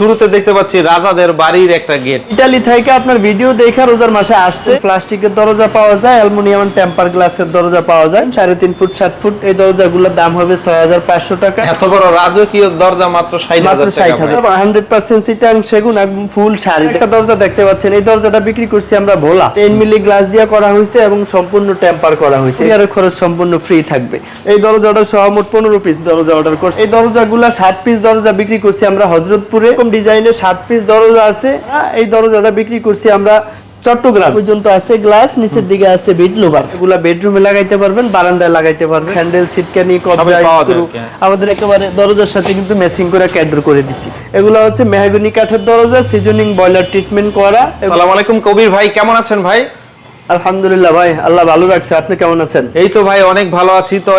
শুরুতে দেখতে পাচ্ছি রাজাদের বাড়ির একটা গেট। ইটালি থেকে আপনার ভিডিও দেখে রোজার মাসে আসছে। প্লাস্টিকের দরজা পাওয়া যায় অ্যালুমিনিয়াম টেম্পার গ্লাসের দরজা পাওয়া যায়। সাড়ে তিন ফুট সাত ফুট এই দরজাগুলোর দাম হবে ছয় হাজার পাঁচশো টাকা। এত বড় রাজকীয় দরজা মাত্র ষাট মাত্র হাজার ষাট হাজার। হান্ড্রেড পার্সেন্ট সিটাং সেগুন ফুল শাড়ি। একটা দরজা দেখতে পাচ্ছেন এই দরজাটা বিক্রি করছি আমরা ভোলা। টেন মিলি গ্লাস দিয়ে করা হয়েছে এবং সম্পূর্ণ টেম্পার করা হয়েছে। এর খরচ সম্পূর্ণ ফ্রি থাকবে। এই দরজাটা সহ মোট পনেরো পিস দরজা অর্ডার করছি। এই দরজাগুলা সাত পিস দরজা বিক্রি করছি আমরা হজরতপুরে। এরকম ডিজাইনের সাত পিস দরজা আছে। এই দরজাটা বিক্রি করছি আমরা চট্টগ্রাম। পর্যন্ত আছে গ্লাস নিচের দিকে আছে বিট লোভার এগুলা বেডরুমে লাগাইতে পারবেন বারান্দায় লাগাইতে পারবেন। হ্যান্ডেল সিটকানি কবজা। আমাদের একেবারে দরজার সাথে কিন্তু ম্যাচিং করে ক্যাডর করে দিছি। এগুলো হচ্ছে মেহগনি কাঠের দরজা সিজনিং বয়লার ট্রিটমেন্ট করা। এগুলো- সালাম আলাইকুম কবির ভাই কেমন আছেন ভাই? আলহামদুলিল্লাহ ভাই আল্লাহ ভালো রাখছে। আপনি কেমন আছেন? এই তো ভাই অনেক ভালো আছি। তো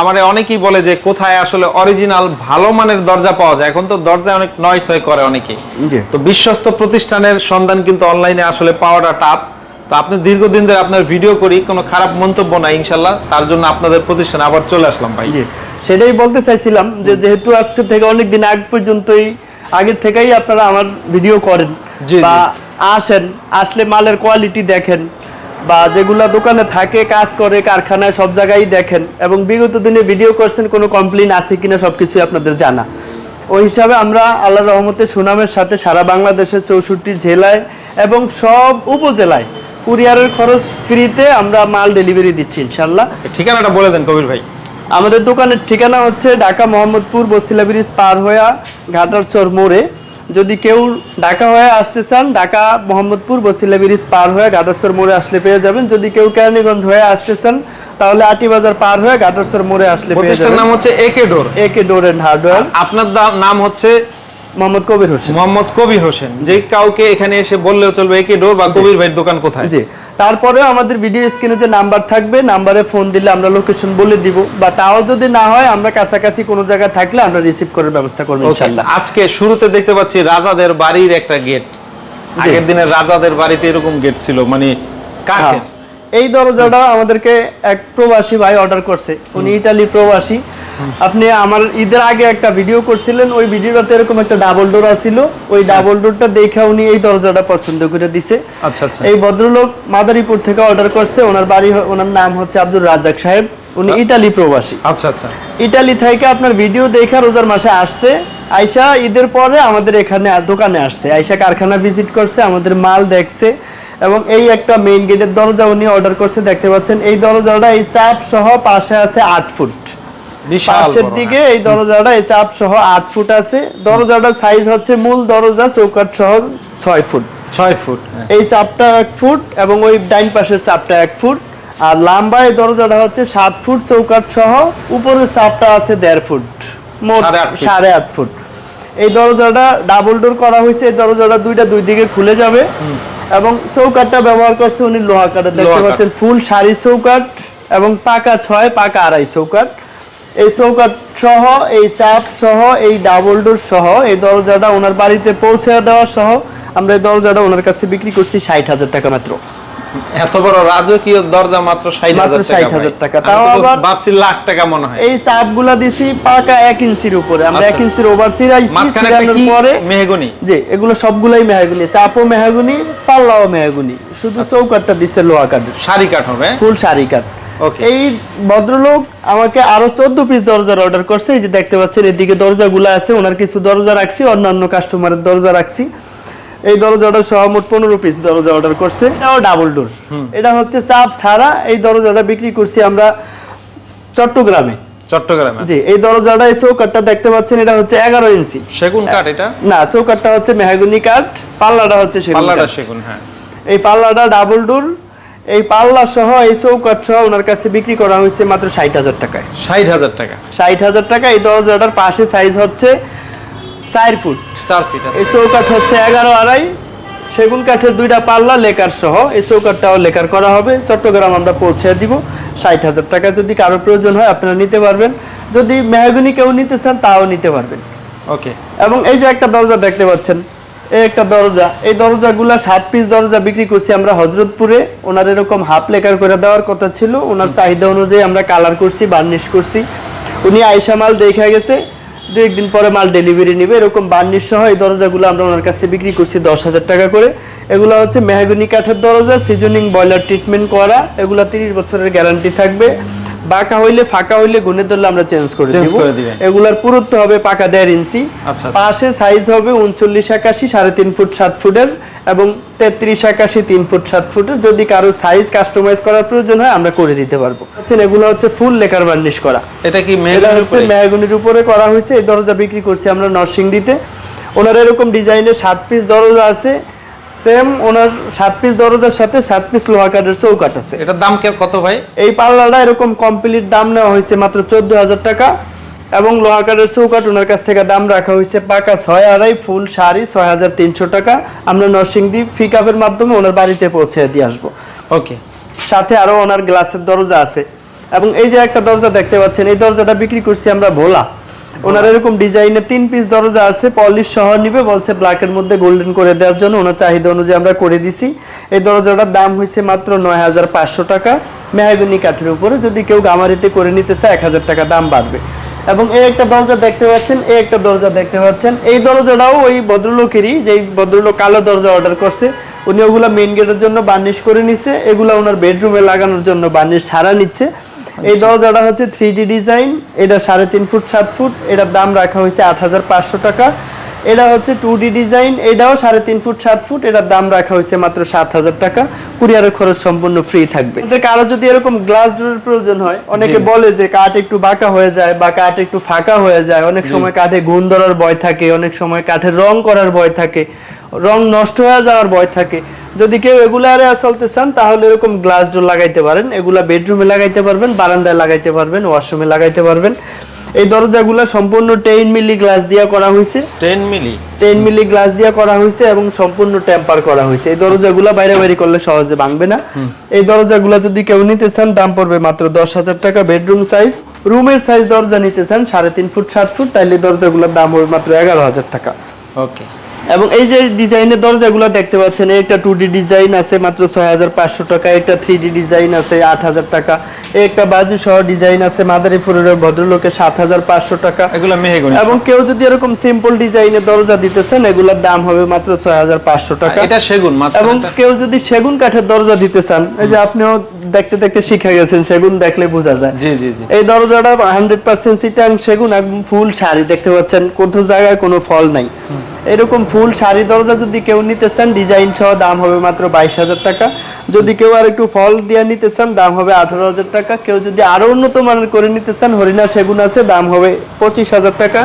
আমার অনেকেই বলে যে কোথায় আসলে অরিজিনাল ভালো মানের দরজা পাওয়া যায়? এখন তো দরজা অনেক নয় ছয় করে অনেকে তো বিশ্বস্ত প্রতিষ্ঠানের সন্ধান কিন্তু অনলাইনে আসলে পাওয়াটা টাফ তো আপনি দীর্ঘদিন ধরে আপনার ভিডিও করি কোনো খারাপ মন্তব্য নাই ইনশাল্লাহ তার জন্য আপনাদের প্রতিষ্ঠানে আবার চলে আসলাম ভাই। সেটাই বলতে চাইছিলাম যে যেহেতু আজকে থেকে অনেক দিন আগ পর্যন্তই আগের থেকেই আপনারা আমার ভিডিও করেন বা আসেন আসলে মালের কোয়ালিটি দেখেন। বা যেগুলা দোকানে থাকে কাজ করে কারখানায় সব জায়গায় দেখেন এবং বিগত দিনে ভিডিও করছেন কোনো কমপ্লেন আছে কিনা সব সবকিছু আপনাদের জানা। ওই হিসাবে আমরা আল্লাহ রহমতের সুনামের সাথে সারা বাংলাদেশের চৌষট্টি জেলায় এবং সব উপজেলায় কুরিয়ারের খরচ ফ্রিতে আমরা মাল ডেলিভারি দিচ্ছি ইনশাল্লাহ ঠিকানাটা বলে দেন কবির ভাই। আমাদের দোকানের ঠিকানা হচ্ছে ঢাকা মোহাম্মদপুর বসিলা ব্রিজ পার হয়ে ঘাটার চর মোড়ে। যদি কেউ ঢাকা হয়ে আসতে চান ঢাকা মোহাম্মদপুর বসিলা ব্রিজ পার হয়ে ঘাটার মোড়ে আসলে পেয়ে যাবেন। যদি কেউ কেরানীগঞ্জ হয়ে আসতে চান তাহলে আটি বাজার পার হয়ে ঘাটার মোড়ে আসলে পেয়ে যাবেন। নাম হচ্ছে একে ডোর। একে ডোর এন্ড হার্ডওয়্যার। আপনার নাম হচ্ছে মোহাম্মদ কবির হোসেন। মোহাম্মদ কবির হোসেন। যে কাউকে এখানে এসে বললেও চলবে একে ডোর বা কবির ভাইয়ের দোকান কোথায়? জি। তারপরেও আমাদের ভিডিও স্ক্রিনে যে নাম্বার থাকবে নাম্বারে ফোন দিলে আমরা লোকেশন বলে দিব। বা তাও যদি না হয় আমরা কাছাকাছি কোনো জায়গায় থাকলে আমরা রিসিভ করার ব্যবস্থা করব Okay, ইনশাল্লাহ। আজকে শুরুতে দেখতে পাচ্ছি রাজাদের বাড়ির একটা গেট আগের দিনের রাজাদের বাড়িতে এরকম গেট ছিল মানে কাঠের। হ্যাঁ। এই দরজাটা আমাদেরকে এক প্রবাসী ভাই অর্ডার করছে। উনি ইটালি প্রবাসী। আপনি আমার ঈদের আগে একটা ভিডিও করছিলেন ওই ভিডিওটাতে এরকম একটা ডাবল ডোর আছিল। ওই ডাবল ডোরটা দেখে উনি এই দরজাটা পছন্দ করে দিছে। আচ্ছা আচ্ছা। এই ভদ্রলোক মাদারীপুর থেকে অর্ডার করছে ওনার বাড়ি ওনার নাম হচ্ছে আব্দুল রাজ্জাক সাহেব। উনি ইটালি প্রবাসী। আচ্ছা আচ্ছা। ইটালি থেকে আপনার ভিডিও দেখে রোজার মাসে আসছে। আয়শা ঈদের পরে আমাদের এখানে আর দোকানে আসছে। আয়শা কারখানা ভিজিট করছে আমাদের মাল দেখছে এবং এই একটা মেইন গেটের দরজা উনি অর্ডার করছে। দেখতে পাচ্ছেন এই দরজাটা এই চাপ সহ পাশে আছে আট ফুট। পাশের দিকে এই দরজাটা এই চাপ সহ আট ফুট আছে। দরজাটার সাইজ হচ্ছে মূল দরজা চৌকাট সহ ছয় ফুট। হ্যাঁ। ছয় ফুট হ্যাঁ। এই চাপটা এক ফুট এবং ওই ডাইন পাশের চাপটা এক ফুট। আর লম্বা এই দরজাটা হচ্ছে সাত ফুট চৌকাট সহ উপরের চাপটা আছে দেড় ফুট। মোট সাড়ে আট ফিট। সাড়ে আট ফুট। এই দরজাটা ডাবল ডোর করা হয়েছে এই দরজাটা দুইটা দুই দিকে খুলে যাবে। এবং চৌকাটটা ব্যবহার করছে উনি লোহা কাঠের। দেখতে পাচ্ছেন ফুল শাড়ি চৌকাট এবং পাকা ছয় পাকা আড়াই চৌকাট এই চৌকাট সহ এই চাপ সহ এই ডাবল ডোর সহ এই দরজাটা ওনার বাড়িতে পৌঁছে দেওয়া সহ আমরা এই দরজাটা ওনার কাছে বিক্রি করছি ষাট হাজার টাকা মাত্র এত বড় রাজকীয় দরজা মাত্র ষাট হাজার টাকা 60,000 ভাই। টাকা। আমি তাও আবার- ভাবছি লাখ টাকা মনে হয় এই চাপগুলা দিছি পাকা এক ইঞ্চির উপরে আমরা আচ্ছা। এক ইঞ্চির ওভার চিরাইছি পরে মেহগনি যে এগুলো সবগুলাই মেহাগুনি চাপও মেহাগুনি পাল্লাও মেহাগুনি শুধু আচ্ছা। চৌকাটটা দিচ্ছে লোহা কাঠের শাড়ি কাঠ হবে ফুল সারি কাঠ. এই ভদ্রলোক আমাকে আরও চোদ্দ পিস দরজার অর্ডার করছে এই যে দেখতে পাচ্ছেন এদিকে দরজাগুলো আছে ওনার কিছু দরজা রাখছি অন্যান্য কাস্টমারের দরজা রাখছি। এই দরজাটা সহ মোট পনেরো পিস দরজা অর্ডার করছে। এটাও ডাবল ডোর এটা হচ্ছে চাপ ছাড়া এই দরজাটা বিক্রি করছি আমরা চট্টগ্রামে। চট্টগ্রামে? জি এই দরজাটা এই চৌকাটটা দেখতে পাচ্ছেন এটা হচ্ছে এগারো ইঞ্চি। সেগুন কাঠ এটা? না চৌকাটটা হচ্ছে মেহাগুনি কাঠ পাল্লাটা হচ্ছে পাল্লাটা সেগুন হ্যাঁ। এই পাল্লাটা ডাবল ডোর এই পাল্লা সহ এই চৌকাট সহ ওনার কাছে বিক্রি করা হয়েছে মাত্র ষাট হাজার টাকায়। ষাট হাজার টাকা। ষাট হাজার টাকা এই দরজাটার পাশে সাইজ হচ্ছে চার ফুট। চার ফিট এই চৌকাঠ হচ্ছে এগারো আড়াই। সেগুন কাঠের দুইটা পাল্লা লেকার সহ এই চৌকাঠটাও লেকার করা হবে। চট্টগ্রাম আমরা পৌঁছে দিব। ষাট হাজার টাকা যদি কারও প্রয়োজন হয় আপনারা নিতে পারবেন। যদি মেহগুনি কেউ নিতে চান তাও নিতে পারবেন। ওকে। এবং এই যে একটা দরজা দেখতে পাচ্ছেন একটা দরজা। এই দরজাগুলা সাত পিস দরজা বিক্রি করছি আমরা হজরতপুরে। ওনার এরকম হাফ লেকার করে দেওয়ার কথা ছিল। ওনার চাহিদা অনুযায়ী আমরা কালার করছি বার্নিশ করছি। উনি আয়সা মাল দেখা গেছে। দু একদিন পরে মাল ডেলিভারি নেবে। এরকম বার্নিশ সহ এই দরজাগুলো আমরা ওনার কাছে বিক্রি করছি দশ হাজার টাকা করে। এগুলো হচ্ছে মেহাগনি কাঠের দরজা সিজনিং বয়লার ট্রিটমেন্ট করা। এগুলো তিরিশ বছরের গ্যারান্টি থাকবে। বাঁকা হইলে ফাঁকা হইলে গুনে ধরলে আমরা চেঞ্জ করে দিব। এগুলার পুরুত্ব হবে পাকা দেড় ইঞ্চি। আচ্ছা। পাশে সাইজ হবে উনচল্লিশ একাশি সাড়ে তিন ফুট সাত ফুটের এবং তেত্রিশ একাশি তিন ফুট সাত ফুটের। যদি কারও সাইজ কাস্টমাইজ করার প্রয়োজন হয় আমরা করে দিতে পারব। এগুলো হচ্ছে ফুল লেকার বার্নিশ করা। এটা কি হচ্ছে মেহগনির উপরে করা হয়েছে। এই দরজা বিক্রি করছি আমরা নরসিংদীতে। ওনার এরকম ডিজাইনের সাত পিস দরজা আছে। সেম ওনার সাত পিস দরজার সাথে সাত পিস লোহা কাঠের চৌকাট আছে। এটার দাম কত ভাই? এই পাল্লাটা এরকম কমপ্লিট দাম নেওয়া হয়েছে মাত্র চোদ্দ হাজার টাকা এবং লোহা কাঠের চৌকাট ওনার কাছ থেকে দাম রাখা হয়েছে পাকা ছয় আড়াই ফুল শাড়ি ছয় হাজার তিনশো টাকা। আমরা নরসিংদী ফিকআপের মাধ্যমে ওনার বাড়িতে পৌঁছে দিয়ে আসব। ওকে সাথে আরও ওনার গ্লাসের দরজা আছে। এবং এই যে একটা দরজা দেখতে পাচ্ছেন এই দরজাটা বিক্রি করছি আমরা ভোলা। ওনার এরকম ডিজাইনের তিন পিস দরজা আছে পলিশ সহ নিবে, বলছে ব্ল্যাকের মধ্যে গোল্ডেন করে দেওয়ার জন্য ওনার চাহিদা অনুযায়ী আমরা করে দিছি। এই দরজাটার দাম হয়েছে মাত্র নয় হাজার পাঁচশো টাকা। মেহাগনি কাঠের উপরে যদি কেউ গামারিতে করে নিতে চায়, এক হাজার টাকা দাম বাড়বে। এবং এই একটা দরজা দেখতে পাচ্ছেন, এই একটা দরজা দেখতে পাচ্ছেন। এই দরজাটাও ওই ভদ্রলোকেরই, যেই ভদ্রলোক কালো দরজা অর্ডার করছে, উনি ওগুলা মেইন গেটের জন্য বার্নিশ করে নিচ্ছে এগুলা ওনার বেডরুমে লাগানোর জন্য বার্নিশ সারা নিচ্ছে। এই দরজাটা হচ্ছে থ্রি ডিজাইন এটা সাড়ে তিন ফুট সাত ফুট এটার দাম রাখা হয়েছে আট হাজার পাঁচশো টাকা। এটা হচ্ছে টু ডিজাইন এটাও সাড়ে তিন ফুট সাত ফুট এটার দাম রাখা হয়েছে মাত্র সাত হাজার টাকা। কুরিয়ারের খরচ সম্পূর্ণ ফ্রি থাকবে। কারও যদি এরকম গ্লাস ডোরের প্রয়োজন হয় অনেকে বলে যে কাঠ একটু বাঁকা হয়ে যায় বা কাঠ একটু ফাঁকা হয়ে যায় অনেক সময় কাঠে গুণ ধরার ভয় থাকে অনেক সময় কাঠের রং করার ভয় থাকে রং নষ্ট হয়ে যাওয়ার ভয় থাকে। যদি কেউ এগুলারে চলতে চান তাহলে এরকম গ্লাস ডোর লাগাইতে পারেন। এগুলা বেডরুমে লাগাইতে পারবেন বারান্দায় লাগাইতে পারবেন ওয়াশরুমে লাগাইতে পারবেন। এই দরজাগুলো সম্পূর্ণ টেন মিলি গ্লাস দিয়ে করা হয়েছে ten milli ten milli glass দিয়ে করা হয়েছে এবং সম্পূর্ণ টেম্পার করা হয়েছে এই দরজাগুলো বাইরে বাইরে করলে সহজে ভাঙবে না। এই দরজাগুলো যদি কেউ নিতে চান দাম পড়বে মাত্র দশ হাজার টাকা। বেডরুম সাইজ রুমের সাইজ দরজা নিতে চান সাড়ে তিন ফুট সাত ফুট তাইলে দরজাগুলোর দাম হবে মাত্র এগারো হাজার টাকা। ওকে এবং এই যে ডিজাইনের দরজাগুলো দেখতে পাচ্ছেন একটা টু ডি ডিজাইন আছে মাত্র ছয় হাজার পাঁচশো টাকা একটা থ্রি ডি ডিজাইন আছে আট হাজার টাকা। একটা বাজু সহ ডিজাইন আছে মাদারীপুরের ভদ্রলোকের সাত হাজার পাঁচশো টাকা। এগুলো মেহেগুনি এবং কেউ যদি এরকম সিম্পল ডিজাইনের দরজা দিতেছেন এগুলোর দাম হবে মাত্র ছয় হাজার পাঁচশো টাকা। এটা সেগুন এবং কেউ যদি সেগুন কাঠের দরজা দিতে চান এই যে আপনিও দেখতে দেখতে শিখে গেছেন সেগুন দেখলে বোঝা যায়। জি জি জি। এই দরজাটা হান্ড্রেড পার্সেন্ট সিটাং সেগুন একদম ফুল শাড়ি দেখতে পাচ্ছেন কোন জায়গায় কোনো ফল নাই। এরকম ফুল শাড়ি দরজা যদি কেউ নিতে চান ডিজাইন সহ দাম হবে মাত্র বাইশ হাজার টাকা। যদি কেউ আর একটু ফল দিয়ে নিতে চান, দাম হবে আঠারো হাজার টাকা। কেউ যদি আরও উন্নত মানের করে নিতে চান হরিণা সেগুন আছে, দাম হবে পঁচিশ হাজার টাকা।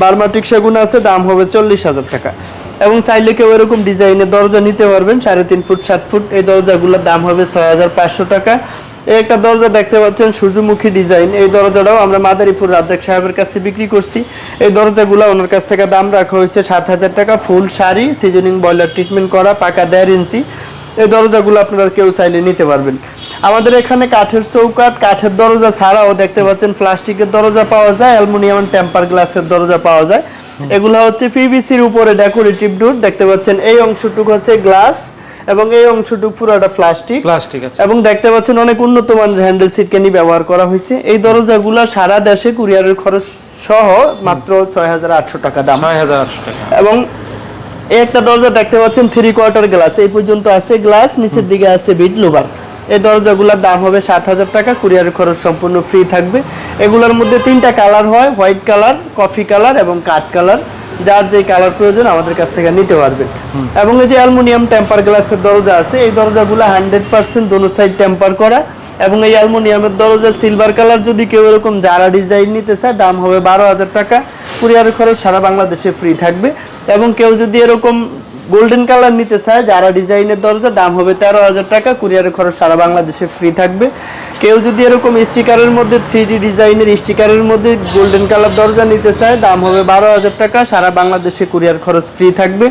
বার্মাটিক সেগুন আছে, দাম হবে চল্লিশ হাজার টাকা। এবং চাইলে কেউ এরকম ডিজাইনের দরজা নিতে পারবেন, সাড়ে তিন ফুট, সাত ফুট। এই দরজাগুলোর দাম হবে ছয় হাজার পাঁচশো টাকা। একটা দরজা দেখতে পাচ্ছেন সূর্যমুখী ডিজাইন এই দরজাটাও আমরা মাদারীপুর রাজ্জাক সাহেবের কাছে বিক্রি করছি। এই দরজাগুলো ওনার কাছ থেকে দাম রাখা হয়েছে সাত হাজার টাকা ফুল শাড়ি সিজনিং বয়লার ট্রিটমেন্ট করা পাকা দেড় ইঞ্চি। এই দরজাগুলো আপনারা কেউ চাইলে নিতে পারবেন। আমাদের এখানে কাঠের চৌকাট কাঠের দরজা ছাড়াও দেখতে পাচ্ছেন প্লাস্টিকের দরজা পাওয়া যায় অ্যালুমিনিয়াম টেম্পার গ্লাসের দরজা পাওয়া যায়। এগুলো হচ্ছে পিভিসির উপরে ডেকোরেটিভ ডোর। দেখতে পাচ্ছেন এই অংশটুকু হচ্ছে গ্লাস এবং এই অংশটুকু পুরোটা প্লাস্টিক। প্লাস্টিক আছে এবং দেখতে পাচ্ছেন অনেক উন্নত মানের হ্যান্ডেল সিট ক্যানি ব্যবহার করা হয়েছে। এই দরজাগুলো সারা দেশে কুরিয়ারের খরচ সহ মাত্র ছয় হাজার আটশো টাকা দাম। ছয় হাজার আটশো টাকা। এবং এই একটা দরজা দেখতে পাচ্ছেন থ্রি কোয়ার্টার গ্লাস এই পর্যন্ত আছে গ্লাস নিচের দিকে আছে বিট লোভার এই দরজাগুলোর দাম হবে সাত হাজার টাকা। কুরিয়ারের খরচ সম্পূর্ণ ফ্রি থাকবে। এগুলোর মধ্যে তিনটা কালার হয় হোয়াইট কালার কফি কালার এবং কাঠ কালার যার যে কালার প্রয়োজন আমাদের কাছ থেকে নিতে পারবেন এবং এই যে অ্যালুমিনিয়াম টেম্পার গ্লাসের দরজা আছে এই দরজাগুলো হান্ড্রেড পার্সেন্ট দোনো সাইড টেম্পার করা। এবং এই অ্যালুমিনিয়ামের দরজা সিলভার কালার যদি কেউ এরকম যারা ডিজাইন নিতে চায় দাম হবে বারো হাজার টাকা। কুরিয়ারের খরচ সারা বাংলাদেশে ফ্রি থাকবে। এবং কেউ যদি এরকম গোল্ডেন কালার নিতে চায় যারা ডিজাইনের দরজা দাম হবে তেরো হাজার টাকা। কুরিয়ারের খরচ সারা বাংলাদেশে ফ্রি থাকবে। কেউ যদি এরকম স্টিকারের মধ্যে থ্রি ডি ডিজাইনের স্টিকারের মধ্যে গোল্ডেন কালার দরজা নিতে চায় দাম হবে বারো হাজার টাকা সারা বাংলাদেশে কুরিয়ার খরচ ফ্রি থাকবে।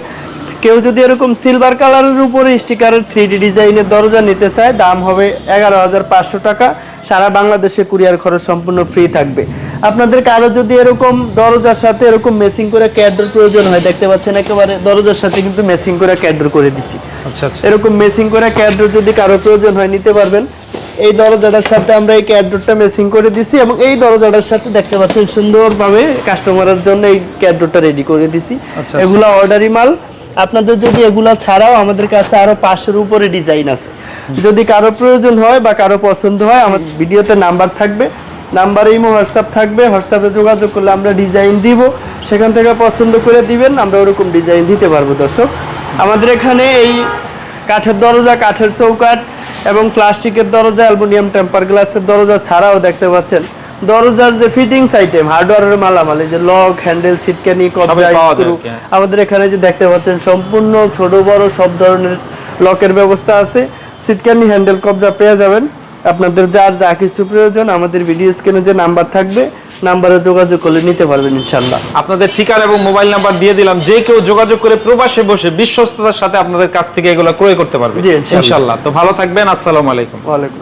কেউ যদি এরকম সিলভার কালারের উপরে স্টিকারের থ্রি ডি ডিজাইনের দরজা নিতে চায় দাম হবে এগারো হাজার পাঁচশো টাকা সারা বাংলাদেশে কুরিয়ার খরচ সম্পূর্ণ ফ্রি থাকবে। আপনাদের কারও যদি এরকম দরজার সাথে এরকম মেসিং করে ক্যাডর প্রয়োজন হয় দেখতে পাচ্ছেন একেবারে দরজার সাথে কিন্তু মেসিং করে ক্যাডর করে দিছি। আচ্ছা আচ্ছা। এরকম মেসিং করে ক্যাডর যদি কারও প্রয়োজন হয় নিতে পারবেন। এই দরজাটার সাথে আমরা এই ক্যাডরটা মেসিং করে দিছি এবং এই দরজাটার সাথে দেখতে পাচ্ছেন সুন্দরভাবে কাস্টমারের জন্য এই ক্যাডরটা রেডি করে দিছি। আচ্ছা। এগুলা অর্ডারি মাল। আপনাদের যদি এগুলা ছাড়াও আমাদের কাছে আরও পাঁচশোর উপরে ডিজাইন আছে। যদি কারও প্রয়োজন হয় বা কারও পছন্দ হয় আমার ভিডিওতে নাম্বার থাকবে। নাম্বারে ইমো হোয়াটসঅ্যাপ থাকবে। হোয়াটসঅ্যাপে যোগাযোগ করলে আমরা ডিজাইন দিব। সেখান থেকে পছন্দ করে দিবেন আমরা ওরকম ডিজাইন দিতে পারব দর্শক। আমাদের এখানে এই কাঠের দরজা কাঠের চৌকাঠ এবং প্লাস্টিকের দরজা অ্যালুমিনিয়াম টেম্পার গ্লাসের দরজা ছাড়াও দেখতে পাচ্ছেন। দরজার যে ফিটিংস আইটেম হার্ডওয়্যারের মালামাল এই যে লক হ্যান্ডেল সিটকানি কবজা স্ক্রু। আমাদের এখানে যে দেখতে পাচ্ছেন সম্পূর্ণ ছোট বড় সব ধরনের লকের ব্যবস্থা আছে। সিটকানি হ্যান্ডেল কবজা পেয়ে যাবেন। আপনাদের যার যা কিছু প্রয়োজন আমাদের ভিডিও স্ক্রিনে যে নাম্বার থাকবে নাম্বারে যোগাযোগ করলে নিতে পারবেন ইনশাল্লাহ আপনাদের ঠিকানা এবং মোবাইল নাম্বার দিয়ে দিলাম যে কেউ যোগাযোগ করে প্রবাসে বসে বিশ্বস্ততার সাথে আপনাদের কাছ থেকে এগুলো ক্রয় করতে পারবে। ইনশাআল্লাহ। ইনশাল্লাহ তো ভালো থাকবেন আসসালামু আলাইকুম। ওয়ালাইকুম